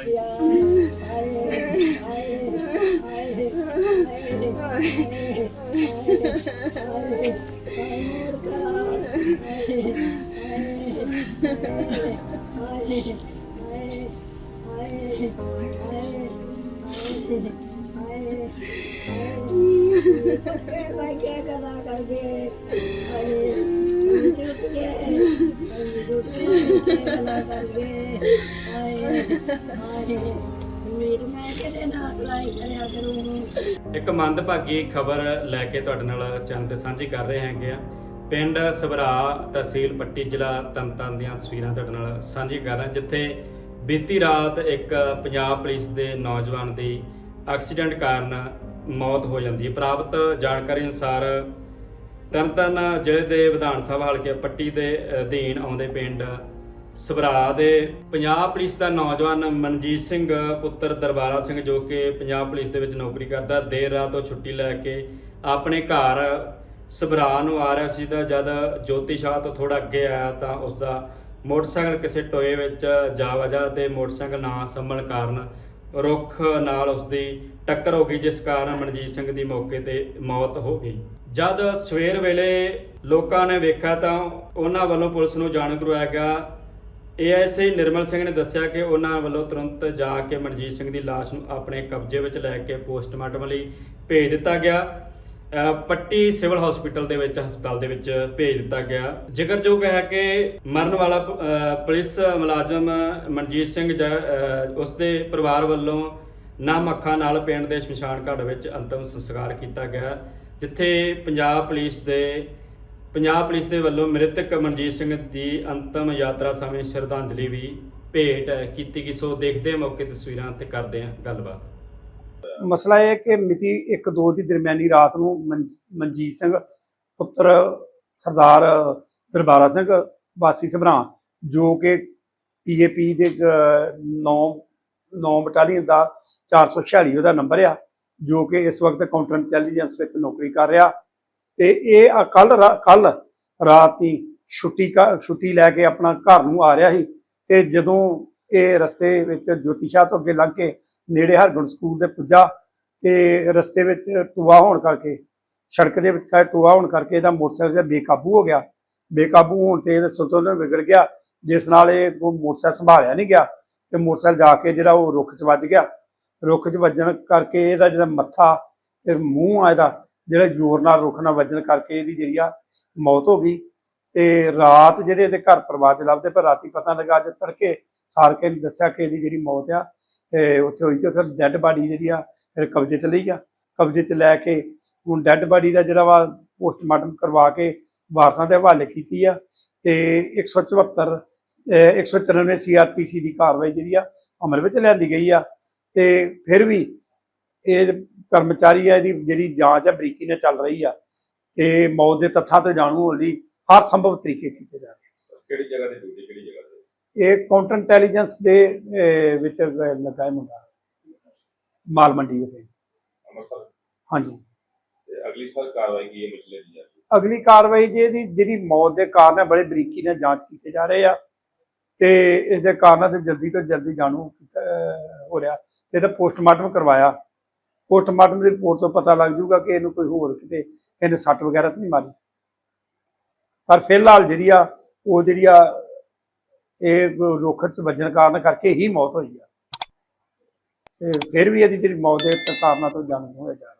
ਮੈਂ ਕੀ ਇੱਕ ਮੰਦਭਾਗੀ ਖਬਰ ਲੈ ਕੇ ਤੁਹਾਡੇ ਨਾਲ ਚੈਨਲ ਤੇ ਸਾਂਝੀ ਕਰ ਰਹੇ ਹੈਗੇ ਆ। ਪਿੰਡ ਸਵਰਾ ਤਹਿਸੀਲ ਪੱਟੀ ਜ਼ਿਲ੍ਹਾ ਤਰਨਤਾਰਨ ਦੀਆਂ ਤਸਵੀਰਾਂ ਤੁਹਾਡੇ ਨਾਲ ਸਾਂਝੀ ਕਰ ਰਹੇ ਜਿੱਥੇ ਬੀਤੀ ਰਾਤ ਇੱਕ ਪੰਜਾਬ ਪੁਲਿਸ ਦੇ ਨੌਜਵਾਨ ਦੀ ਐਕਸੀਡੈਂਟ ਕਾਰਨ ਮੌਤ ਹੋ ਜਾਂਦੀ ਹੈ। ਪ੍ਰਾਪਤ ਜਾਣਕਾਰੀ ਅਨੁਸਾਰ ਤਰਨਤਾਰਨ ਜ਼ਿਲ੍ਹੇ ਦੇ ਵਿਧਾਨ ਸਭਾ ਹਲਕੇ ਪੱਟੀ ਦੇ ਅਧੀਨ ਆਉਂਦੇ ਪਿੰਡ ਸਭਰਾ ਦੇ ਪੰਜਾਬ ਪੁਲਿਸ ਦਾ ਨੌਜਵਾਨ ਮਨਜੀਤ ਸਿੰਘ ਪੁੱਤਰ ਦਰਬਾਰਾ ਸਿੰਘ ਜੋ ਕਿ ਪੰਜਾਬ ਪੁਲਿਸ ਦੇ ਵਿੱਚ ਨੌਕਰੀ ਕਰਦਾ, ਦੇਰ ਰਾਤ ਤੋਂ ਛੁੱਟੀ ਲੈ ਕੇ ਆਪਣੇ ਘਰ ਸਭਰਾ ਨੂੰ ਆ ਰਿਹਾ ਸੀ ਤਾਂ ਜਦ ਜੋਤੀ ਸ਼ਾਹ ਤੋਂ ਥੋੜਾ ਅੱਗੇ ਆਇਆ ਤਾਂ ਉਸ ਦਾ ਮੋਟਰਸਾਈਕਲ ਕਿਸੇ ਟੋਏ ਵਿੱਚ ਜਾ ਵਜਾ ਤੇ ਮੋਟਰਸਾਈਕਲ ਨਾ ਸੰਭਲਣ ਕਾਰਨ ਰੁੱਖ ਨਾਲ ਉਸ ਦੀ ਟੱਕਰ ਹੋ ਗਈ, ਜਿਸ ਕਾਰਨ ਮਨਜੀਤ ਸਿੰਘ ਦੀ ਮੌਕੇ ਤੇ ਮੌਤ ਹੋ ਗਈ। ਜਦ ਸਵੇਰ ਵੇਲੇ ਲੋਕਾਂ ਨੇ ਵੇਖਿਆ ਤਾਂ ਉਹਨਾਂ ਵੱਲੋਂ ਪੁਲਿਸ ਨੂੰ ਜਾਣ ਕਰਵਾਇਆ ਗਿਆ ਏਐਸਆਈ ਨਿਰਮਲ ਸਿੰਘ ਨੇ ਦੱਸਿਆ ਕਿ ਉਹਨਾਂ ਵੱਲੋਂ ਤੁਰੰਤ ਜਾ ਕੇ ਮਨਜੀਤ ਸਿੰਘ ਦੀ ਲਾਸ਼ ਨੂੰ ਆਪਣੇ ਕਬਜ਼ੇ ਵਿੱਚ ਲੈ ਕੇ ਪੋਸਟਮਾਰਟਮ ਲਈ ਭੇਜ ਦਿੱਤਾ ਗਿਆ। ਪੱਟੀ ਸਿਵਲ ਹਸਪੀਟਲ ਦੇ ਵਿੱਚ, ਹਸਪਤਾਲ ਦੇ ਵਿੱਚ ਭੇਜ ਦਿੱਤਾ ਗਿਆ। ਜ਼ਿਕਰਯੋਗ ਹੈ ਕਿ ਮਰਨ ਵਾਲਾ ਪੁਲਿਸ ਮੁਲਾਜ਼ਮ ਮਨਜੀਤ ਸਿੰਘ ਉਸ ਦੇ ਪਰਿਵਾਰ ਵੱਲੋਂ ਨਮ ਅੱਖਾਂ ਨਾਲ ਪਿੰਡ ਦੇ ਸ਼ਮਸ਼ਾਨ ਘਾਟ ਵਿੱਚ ਅੰਤਮ ਸੰਸਕਾਰ ਕੀਤਾ ਗਿਆ, ਜਿੱਥੇ ਪੰਜਾਬ ਪੁਲਿਸ ਦੇ ਪੰਜਾਬ ਪੁਲਿਸ ਦੇ ਵੱਲੋਂ ਮ੍ਰਿਤਕ ਮਨਜੀਤ ਸਿੰਘ ਦੀ ਅੰਤਮ ਯਾਤਰਾ ਸਮੇਂ ਸ਼ਰਧਾਂਜਲੀ ਵੀ ਭੇਟ ਕੀਤੀ ਗਈ। ਸੋ ਦੇਖਦੇ ਹਾਂ ਮੌਕੇ ਤਸਵੀਰਾਂ ਤੇ ਕਰਦੇ ਹਾਂ ਗੱਲਬਾਤ। ਮਸਲਾ ਇਹ ਕਿ ਮਿਤੀ 1-2 ਦੀ ਦਰਮਿਆਨੀ ਰਾਤ ਨੂੰ ਮਨ- ਮਨਜੀਤ ਸਿੰਘ ਪੁੱਤਰ ਸਰਦਾਰ ਦਰਬਾਰਾ ਸਿੰਘ ਵਾਸੀ ਸਭਰਾ, ਜੋ ਕਿ ਪੀਏਪੀ ਦੇ 9 9 ਬਟਾਲੀਅਨ ਦਾ 446 ਉਹਦਾ ਨੰਬਰ ਆ, ਜੋ ਕਿ ਇਸ ਵਕਤ ਕਾਊਂਟਰ ਇੰਟੈਲੀਜੈਂਸ ਵਿੱਚ ਨੌਕਰੀ ਕਰ ਰਿਹਾ। ਤੇ ਇਹ ਕੱਲ ਕੱਲ ਰਾਤ ਦੀ ਛੁੱਟੀ ਕਾ- ਛੁੱਟੀ ਲੈ ਕੇ ਆਪਣਾ ਘਰ ਨੂੰ ਆ ਰਿਹਾ ਸੀ ਤੇ ਜਦੋਂ ਇਹ ਰਸਤੇ ਵਿੱਚ ਜੋਤੀ ਸ਼ਾਹ ਤੋਂ ਅੱਗੇ ਲੰਘ ਕੇ ਨੇੜੇ ਹਰਗੁਣ ਸਕੂਲ ਦੇ ਪੁੱਜਾ ਤੇ ਰਸਤੇ ਵਿੱਚ ਟੂਆ ਹੋਣ ਕਰਕੇ, ਸੜਕ ਦੇ ਵਿਚਕਾਰ ਟੂਆ ਹੋਣ ਕਰਕੇ ਇਹਦਾ ਮੋਟਰਸਾਈਕਲ ਜਿਹਾ ਬੇਕਾਬੂ ਹੋ ਗਿਆ। ਬੇਕਾਬੂ ਹੋਣ ਤੇ ਇਹਦਾ ਸੰਤੁਲਨ ਵਿਗੜ ਗਿਆ, ਜਿਸ ਨਾਲ ਇਹ ਉਹ ਮੋਟਰਸਾਈਕਲ ਸੰਭਾਲਿਆ ਨਹੀਂ ਗਿਆ ਤੇ ਮੋਟਰਸਾਈਕਲ ਜਾ ਕੇ ਜਿਹੜਾ ਉਹ ਰੁੱਖ 'ਚ ਵੱਜ ਗਿਆ। ਰੁੱਖ 'ਚ ਵੱਜਣ ਕਰਕੇ ਇਹਦਾ ਜਿਹੜਾ ਮੱਥਾ ਤੇ ਮੂੰਹ ਆ ਇਹਦਾ ਜਿਹੜੇ ਜ਼ੋਰ ਨਾਲ ਰੁੱਖ ਨਾਲ ਵੱਜਣ ਕਰਕੇ ਇਹਦੀ ਜਿਹੜੀ ਆ ਮੌਤ ਹੋ ਗਈ। ਤੇ ਰਾਤ ਜਿਹੜੇ ਇਹਦੇ ਘਰ ਪਰਿਵਾਰ ਦੇ ਲੱਭਦੇ, ਪਰ ਰਾਤੀ ਪਤਾ ਲੱਗਾ ਅੱਜ ਤੜਕੇ ਸਾਰ ਕੇ ਦੱਸਿਆ ਕਿ ਇਹਦੀ ਜਿਹੜੀ ਮੌਤ ਆ, ਤੇ ਉੱਥੇ ਹੋਈ ਤੇ ਉੱਥੇ ਡੈੱਡ ਬਾਡੀ ਜਿਹੜੀ ਆ ਫਿਰ ਕਬਜ਼ੇ 'ਚ ਲਈ ਆ। ਕਬਜ਼ੇ 'ਚ ਲੈ ਕੇ ਹੁਣ ਡੈੱਡ ਬਾਡੀ ਦਾ ਜਿਹੜਾ ਵਾ ਪੋਸਟਮਾਰਟਮ ਕਰਵਾ ਕੇ ਵਾਰਸਾਂ ਦੇ ਹਵਾਲੇ ਕੀਤੀ ਆ। ਤੇ 174 ਅਹ 194 ਸੀਆਰਪੀਸੀ ਦੀ ਕਾਰਵਾਈ ਜਿਹੜੀ ਆ ਅਮਲ ਵਿੱਚ ਲਿਆਂਦੀ ਗਈ ਆ। ਤੇ ਫਿਰ ਵੀ ਇਹ ਕਰਮਚਾਰੀ ਆ ਇਹਦੀ ਜਿਹੜੀ ਜਾਂਚ ਆ ਬਰੀਕੀ ਨਾਲ ਚੱਲ ਰਹੀ ਆ ਤੇ ਮੌਤ ਦੇ ਤੱਥਾਂ ਤੋਂ ਜਾਣੂ ਹੋਣ ਲਈ ਹਰ ਸੰਭਵ ਤਰੀਕੇ ਕੀਤੇ ਜਾ ਰਹੇ ਕਿਹੜੀ ਜਗ੍ਹਾ ਤੇ ਡਿਊਟੀ ਕਿਹੜੀ ਜਗ੍ਹਾ ਤੇ ਇਹ ਕਾਊਂਟਰ ਇੰਟੈਲੀਜੈਂਸ ਦੇ ਵਿੱਚ ਲੱਗਾ ਹੈ ਮੁੰਡਾ। ਮਾਲ ਮੰਡੀ ਅੰਮ੍ਰਿਤਸਰ? ਹਾਂਜੀ। ਅਗਲੀ ਸਾਲ ਕਾਰਵਾਈ ਕੀ ਹੈ ਮਸਲੇ ਦੀ? ਜਾ ਅਗਲੀ ਕਾਰਵਾਈ ਜੇ ਇਹਦੀ ਜਿਹੜੀ ਮੌਤ ਦੇ ਕਾਰਨ ਹੈ ਬੜੇ ਬਰੀਕੀ ਨਾਲ ਜਾਂਚ ਕੀਤੇ ਜਾ ਰਹੇ ਆ ਤੇ ਇਸ ਦੇ ਕਾਰਨਾਂ ਤੇ ਜਲਦੀ ਤੋਂ ਜਲਦੀ ਜਾਣੂ ਹੋ ਰਿਹਾ। ਤੇ ਇਹਦਾ ਪੋਸਟਮਾਰਟਮ ਕਰਵਾਇਆ। ਪੋਸਟਮਾਰਟਮ ਦੀ ਰਿਪੋਰਟ ਤੋਂ ਪਤਾ ਲੱਗ ਜਾਊਗਾ ਕਿ ਇਹਨੂੰ ਕੋਈ ਹੋਰ ਕਿਤੇ ਇਹਨੇ ਸੱਟ ਵਗੈਰਾ ਤਾਂ ਨਹੀਂ ਮਾਰੀ। ਪਰ ਫਿਲਹਾਲ ਜਿਹੜੀ ਆ, ਉਹ ਜਿਹੜੀ ਆ, ਇਹ ਰੁੱਖ 'ਚ ਵੱਜਣ ਕਾਰਨ ਕਰਕੇ ਹੀ ਮੌਤ ਹੋਈ ਆ। ਤੇ ਫਿਰ ਵੀ ਇਹਦੀ ਜਿਹੜੀ ਮੌਤ ਦੇ ਕਾਰਨਾਂ ਤੋਂ ਜਾਣੂ ਹੋਇਆ ਜਾ ਰਿਹਾ।